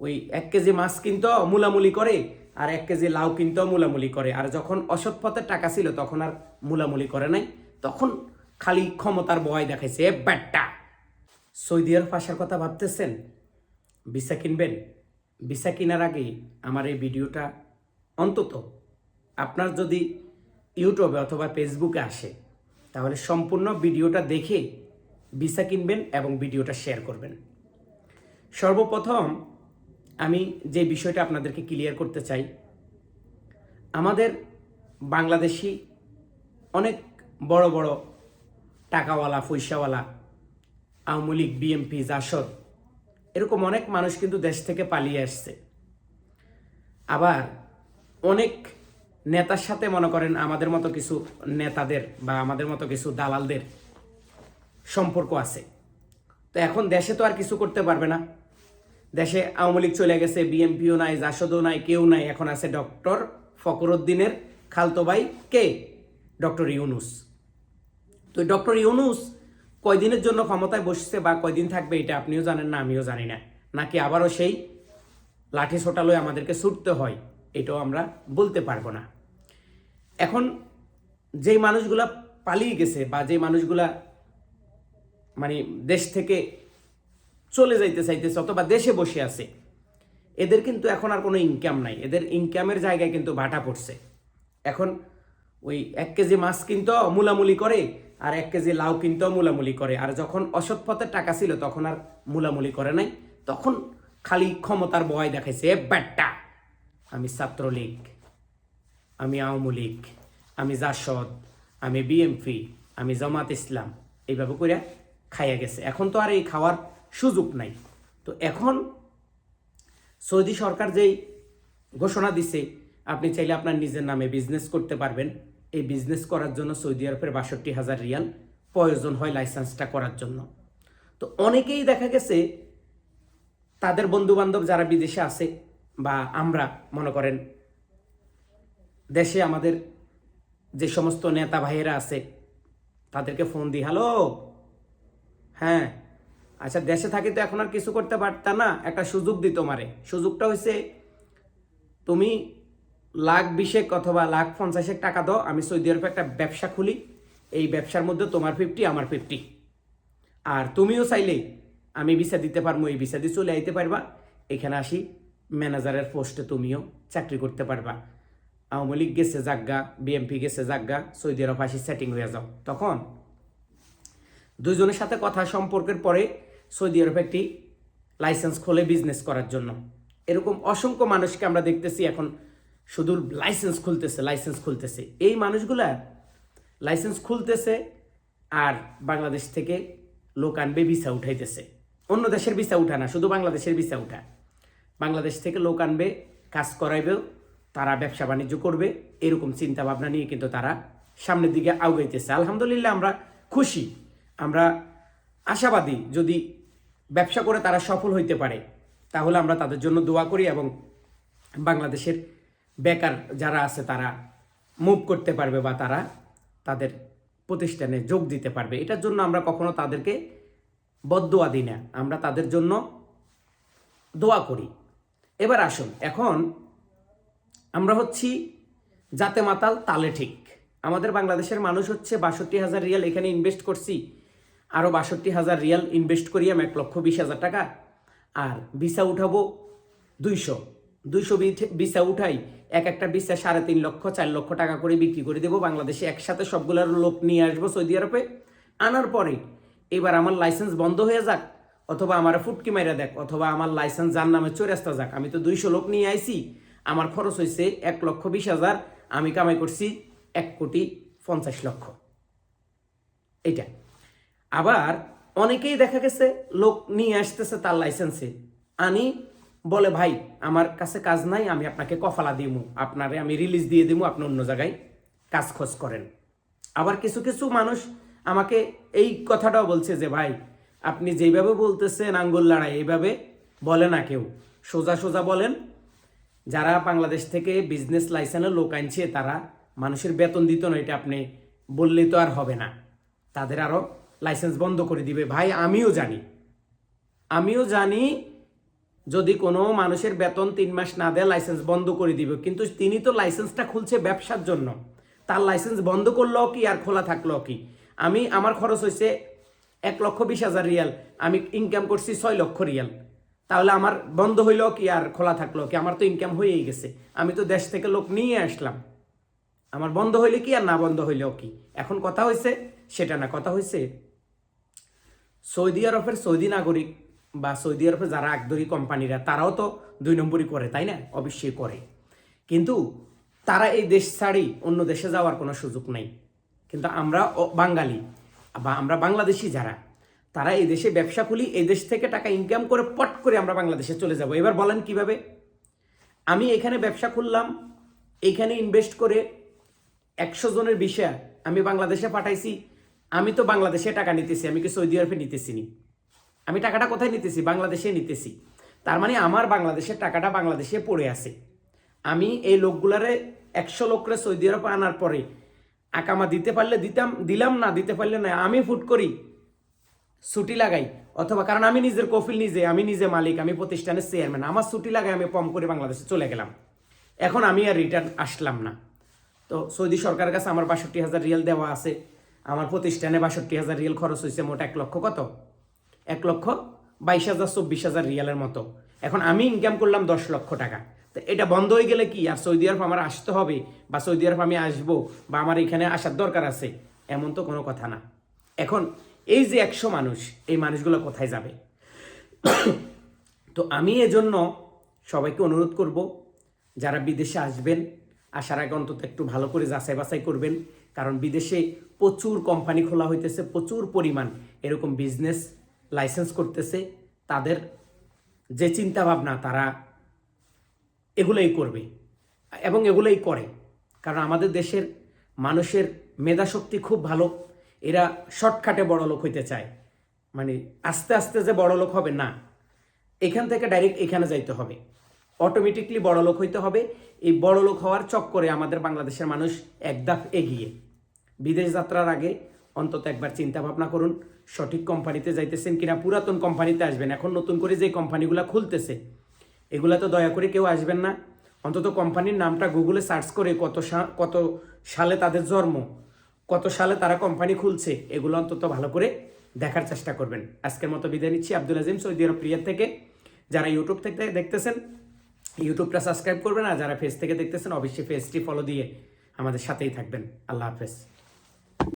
ওই এক কেজি মাছ কিনতেও মুলামুলি করে, আর এক কেজি লাউ কিনতেও মুলামুলি করে। আর যখন অসৎ পথের টাকা ছিল, তখন আর মুলামুলি করে নাই। তখন খালি ক্ষমতার বয় দেখাইছে, এ ব্যাটটা সৌদি আরব আসার কথা ভাবতেছেন? ভিসা কিনবেন? ভিসা কেনার আগে আমার এই ভিডিওটা অন্তত আপনার যদি ইউটিউবে অথবা ফেসবুকে আসে, তাহলে সম্পূর্ণ ভিডিওটা দেখে ভিসা কিনবেন এবং ভিডিওটা শেয়ার করবেন। সর্বপ্রথম আমি যে বিষয়টা আপনাদেরকে ক্লিয়ার করতে চাই, আমাদের বাংলাদেশি অনেক বড় বড় টাকাওয়ালা, পয়সাওয়ালা, আওয়ামী লীগ বিএমপি জাসদ এরকম অনেক মানুষ কিন্তু দেশ থেকে পালিয়ে আসছে। আবার অনেক নেতার সাথে মনে করেন আমাদের মতো কিছু নেতাদের বা আমাদের মতো কিছু দালালদের সম্পর্ক আছে। তো এখন দেশে তো আর কিছু করতে পারবে না। দেশে আওয়ামী লীগ চলে গেছে বিএমপিও নাই, জাসদও নাই, কেউ নাই। এখন আছে ডক্টর ফকরুদ্দিনের খালতো ভাই কে? ডক্টর ইউনুস। তো ডক্টর ইউনুস কয়দিনের জন্য ক্ষমতায় বসছে বা কয়দিন থাকবে এটা আপনিও জানেন না, আমিও জানি না। নাকি আবারও সেই লাঠি ছোটালয় আমাদেরকে ছুটতে হয়, এটাও আমরা বলতে পারব না। এখন যেই মানুষগুলা পালিয়ে গেছে বা যে মানুষগুলা মানে দেশ থেকে চলে যাইতে চাইতেছে অথবা দেশে বসে আছে। এদের কিন্তু এখন আর কোনো ইনকাম নাই। এদের ইনকামের জায়গায় কিন্তু ভাটা পড়ছে। এখন ওই এক কেজি মাছ কিনতেও মুলামুলি করে, আর এক কেজি লাউ কিনতেও মুলামুলি করে। আর যখন অসৎ পথের টাকা ছিল, তখন আর মুলামুলি করে নাই। তখন খালি ক্ষমতার বয় দেখাইছে ব্যাটটা আমি ছাত্রলীগ, আমি আওয়ামী লীগ, আমি জাসদ, আমি বিএমপি আমি জামাত ইসলাম। এইভাবে করে খাইয়া গেছে। এখন তো আর এই খাওয়ার সুযোগ নাই। তো এখন সৌদি সরকার যেই ঘোষণা দিছে, আপনি চাইলে আপনার নিজের নামে বিজনেস করতে পারবেন। এই বিজনেস করার জন্য সৌদি আরবের বাষট্টি হাজার রিয়াল প্রয়োজন হয় লাইসেন্সটা করার জন্য। তো অনেকেই দেখা গেছে, তাদের বন্ধু বান্ধব যারা বিদেশে আছে বা আমরা, মনে করেন, দেশে আমাদের যে সমস্ত নেতা ভাইয়েরা আছে, তাদেরকে ফোন দিই, হ্যালো হ্যাঁ আচ্ছা দেশে থাকি তো এখন আর কিছু করতে পারতা না। একটা সুযোগ দিত মারে সুযোগটা হয়েছে তুমি লাখ বিশেক অথবা লাখ পঞ্চাশেক টাকা দাও, আমি সৌদি আরবে একটা ব্যবসা খুলি। এই ব্যবসার মধ্যে তোমার ফিফটি আমার ফিফটি আর তুমিও চাইলে আমি ভিসা দিতে পারব, এই ভিসা দিয়ে চলে আইতে পারবা। এখানে আসি ম্যানেজারের পোস্টে তুমিও চাকরি করতে পারবা। আওয়ামী লীগ গেছে জাগা বিএমপি গেছে জাগা সৌদি আরব আসি সেটিং হয়ে যাও। তখন দুজনের সাথে কথা, সম্পর্কের পরে সৌদি আরব একটি লাইসেন্স খোলে বিজনেস করার জন্য। এরকম অসংখ্য মানুষকে আমরা দেখতেছি এখন শুধু লাইসেন্স খুলতেছে লাইসেন্স খুলতেছে। এই মানুষগুলা লাইসেন্স খুলতেছে আর বাংলাদেশ থেকে লোক আনবে ভিসা উঠাইতেছে। অন্য দেশের ভিসা উঠা না, শুধু বাংলাদেশের ভিসা উঠা। বাংলাদেশ থেকে লোক আনবে, কাজ করাইবেও তারা ব্যবসা বাণিজ্য করবে, এরকম চিন্তা ভাবনা নিয়ে কিন্তু তারা সামনের দিকে আগাইতেছে। আলহামদুলিল্লাহ আমরা খুশি, আমরা আশাবাদী। যদি ব্যবসা করে তারা সফল হইতে পারে। তাহলে আমরা তাদের জন্য দোয়া করি এবং বাংলাদেশের বেকার যারা আছে তারা মুভ করতে পারবে বা তারা তাদের প্রতিষ্ঠানে যোগ দিতে পারবে। এটার জন্য আমরা কখনো তাদেরকে বদোয়া দিই না। আমরা তাদের জন্য দোয়া করি। এবার আসুন, এখন আমরা হচ্ছি জাতে মাতাল তালে ঠিক। আমাদের বাংলাদেশের মানুষ হচ্ছে বাষট্টি হাজার রিয়াল এখানে ইনভেস্ট করছি। আরও বাষট্টি হাজার রিয়াল ইনভেস্ট করি আমি এক লক্ষ বিশ হাজার টাকা। আর ভিসা উঠাবো দুইশো। দুইশো ভিসা উঠাই এক একটা ভিসা সাড়ে তিন লক্ষ, চার লক্ষ টাকা করে বিক্রি করে দেবো বাংলাদেশে। একসাথে সবগুলোর লোক নিয়ে আসব সৌদি আরবে। আনার পরে এবার আমার লাইসেন্স বন্ধ হয়ে যাক, অথবা আমার ফুটকি মাইরা দেখ, অথবা আমার লাইসেন্স যার নামে চোরাস্তা যাক। আমি তো দুইশো লোক নিয়ে আইছি, আমার খরচ হয়েছে এক লক্ষ বিশ হাজার, আমি কামাই করছি এক কোটি পঞ্চাশ লক্ষ। এইটা। আবার অনেকেই দেখা গেছে, লোক নিয়ে আসতেছে তার লাইসেন্সে আনি বলে, ভাই, আমার কাছে কাজ নাই, আমি আপনাকে কফালা দিব আপনারে আমি রিলিজ দিয়ে দিমু, আপনি অন্য জায়গায় কাজ খোঁজ করেন। আবার কিছু কিছু মানুষ আমাকে এই কথাটাও বলছে যে, ভাই, আপনি যেইভাবে বলতেছেন আঙ্গুল লড়াই এইভাবে বলে না কেউ। সোজা সোজা বলেন, যারা বাংলাদেশ থেকে বিজনেস লাইসেন্সের লোক আনছে, তারা মানুষের বেতন দিত না, এটা আপনি বললে তো আর হবে না। তাদের আরও লাইসেন্স বন্ধ করে দিবে। ভাই, আমিও জানি। আমিও জানি যদি কোনো মানুষের বেতন তিন মাস না দেয়, লাইসেন্স বন্ধ করে দিবে। কিন্তু তিনি তো লাইসেন্সটা খুলছে ব্যবসার জন্য। তার লাইসেন্স বন্ধ করলেও কি আর খোলা থাকলেও কি? আমি, আমার খরচ হয়েছে এক লক্ষ বিশ হাজার রিয়াল। আমি ইনকাম করছি ছয় লক্ষ রিয়াল। তাহলে আমার বন্ধ হইল কি আর খোলা থাকল কি? আমার তো ইনকাম হয়েই গেছে। আমি তো দেশ থেকে লোক নিয়ে আসলাম। আমার বন্ধ হইলে কি আর না বন্ধ হইলেও কি? এখন কথা হয়েছে সেটা না, কথা হয়েছে সৌদি আরবের সৌদি নাগরিক বা সৌদি আরবের যারা একদরি কোম্পানিরা, তারাও তো দুই নম্বরই করে, তাই না? অবশ্যই করে। কিন্তু তারা এই দেশ ছাড়ি অন্য দেশে যাওয়ার কোনো সুযোগ নেই। কিন্তু আমরা বাঙালি বা আমরা বাংলাদেশি যারা, তারা এই দেশে ব্যবসা খুলি, এই দেশ থেকে টাকা ইনকাম করে পট করে আমরা বাংলাদেশে চলে যাব। এবার বলেন কীভাবে? আমি এখানে ব্যবসা খুললাম, এখানে ইনভেস্ট করে একশো জনের বিষয় আমি বাংলাদেশে পাঠাইছি আমি তো বাংলাদেশে টাকা নিতেছি, আমি কি সৌদি আরবে নিতেছি নি আমি টাকাটা কোথায় নিতেছি? বাংলাদেশে নিতেছি। তার মানে আমার বাংলাদেশের টাকাটা বাংলাদেশে পড়ে আছে। আমি এই লোকগুলারে একশো লোকরে সৌদি আরব আনার পরে আকামা দিতে পারলে দিতাম, দিলাম না, দিতে পারলে না, আমি ফুট করি, ছুটি লাগাই। অথবা কারণ আমি নিজের কফিল নিজে, আমি নিজে মালিক, আমি প্রতিষ্ঠানের চেয়ারম্যান, আমার ছুটি লাগাই, আমি পম করে বাংলাদেশে চলে গেলাম। এখন আমি আর রিটার্ন আসলাম না। তো সৌদি সরকারের কাছে আমার বাষট্টি হাজার রিয়াল দেওয়া আছে। আমার প্রতিষ্ঠানে বাষট্টি হাজার রিয়াল খরচ হয়েছে মোট এক লক্ষ কত? এক লক্ষ বাইশ হাজার চব্বিশ হাজার রিয়ালের মতো। এখন আমি ইনকাম করলাম দশ লক্ষ টাকা। তো এটা বন্ধ হয়ে গেলে কি? আর সৌদি আরব আমার আসতে হবে বা সৌদি আরব আমি আসব বা আমার এখানে আসার দরকার আছে? এমন তো কোনো কথা না। এখন এই যে একশো মানুষ, এই মানুষগুলো কোথায় যাবে? তো আমি এজন্য সবাইকে অনুরোধ করব, যারা বিদেশে আসবেন, আসার আগে অন্তত একটু ভালো করে যাচাই বাছাই করবেন। কারণ বিদেশে প্রচুর কোম্পানি খোলা হইতেছে, প্রচুর পরিমাণ এরকম বিজনেস লাইসেন্স করতেছে। তাদের যে চিন্তা ভাবনা তারা এগুলোই করবে এবং এগুলোই করে। কারণ আমাদের দেশের মানুষের মেধাশক্তি খুব ভালো, এরা শর্টকাটে বড় লোক হইতে চায়। মানে আস্তে আস্তে যে বড় লোক হবে, না। এখান থেকে ডাইরেক্ট এখানে যাইতে হবে। অটোমেটিকলি বড় লোক হইতে হবে। এই বড় লোক হওয়ার চক্করে আমাদের বাংলাদেশের মানুষ এক এগিয়ে। বিদেশ যাত্রার আগে অন্তত একবার চিন্তা ভাবনা করুন, সঠিক কোম্পানিতে যাইতেছেন কিনা, পুরাতন কোম্পানিতে আসবেন। এখন নতুন করে যে কোম্পানিগুলো খুলতেছে এগুলা তো দয়া করে কেউ আসবেন না। অন্তত কোম্পানির নামটা গুগলে সার্চ করে কত কত সালে তাদের জন্ম, কত সালে তারা কোম্পানি খুলছে, এগুলো অন্তত ভালো করে দেখার চেষ্টা করবেন। আজকের মতো বিদায় নিচ্ছি আব্দুল আজিম সৌদি আরব প্রিয়ার থেকে। যারা ইউটিউব থেকে দেখতেছেন, ইউটিউবটা সাবস্ক্রাইব করবেন আর যারা ফেস থেকে দেখতেছেন, অবশ্যই ফেসটি ফলো দিয়ে আমাদের সাথেই থাকবেন। আল্লাহ হাফেজ।